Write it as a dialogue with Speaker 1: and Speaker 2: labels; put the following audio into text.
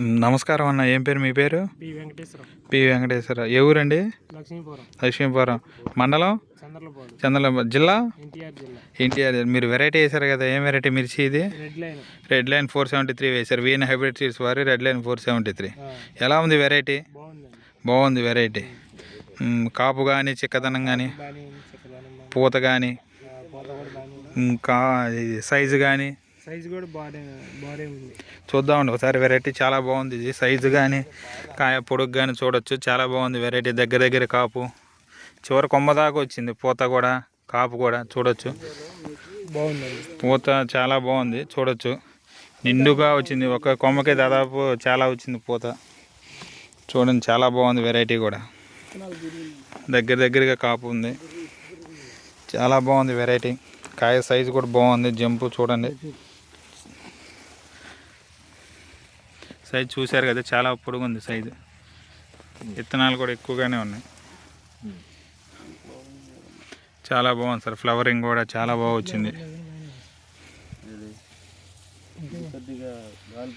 Speaker 1: నమస్కారం అన్న ఏం పేరు మీ పేరు?
Speaker 2: పి వెంకటేశ్వరం
Speaker 1: ఏ ఊరండి?
Speaker 2: లక్ష్మీపురం.
Speaker 1: మండలం? చంద్రల జిల్లా?
Speaker 2: ఎన్టీఆర్
Speaker 1: మీరు వెరైటీ వేశారు కదా ఏం వెరైటీ మిర్చి ఇది?
Speaker 2: Red line.
Speaker 1: Four seventy three వేశారు. వీఎన్ హైబ్రిడ్ సీడ్స్ వారి red line four seventy three. ఎలా ఉంది వెరైటీ? బాగుంది వెరైటీ. కాపు కానీ చిక్కదనం కానీ. పూత కానీ
Speaker 2: ఆ, పూత కూడా బాగానే ఉంది.
Speaker 1: కా ఇది సైజు కానీ
Speaker 2: సైజ్ కూడా బాగానే బాగానే ఉంది.
Speaker 1: చూద్దామండి ఒకసారి వెరైటీ చాలా బాగుంది. ఇది సైజు కానీ కాయ పొడుగు కానీ చూడొచ్చు. చాలా బాగుంది వెరైటీ దగ్గర దగ్గర కాపు చివరి కొమ్మ దాకా వచ్చింది. పూత కూడా కాపు కూడా చూడొచ్చు.
Speaker 2: బాగుందండి.
Speaker 1: పూత చాలా బాగుంది చూడొచ్చు. నిండుగా వచ్చింది. ఒక కొమ్మకి దాదాపు చాలా వచ్చింది పూత. చూడండి చాలా బాగుంది వెరైటీ కూడా. దగ్గర దగ్గరగా కాపు ఉంది. చాలా బాగుంది వెరైటీ కాయ సైజు కూడా బాగుంది. జంపు చూడండి. సైజు చూశారు కదా చాలా పొడుగుంది సైజు. విత్తనాలు కూడా ఎక్కువగానే ఉన్నాయి. చాలా బాగుంది సార్ ఫ్లవరింగ్ కూడా చాలా బాగా వచ్చింది.
Speaker 3: కొద్దిగా గాలి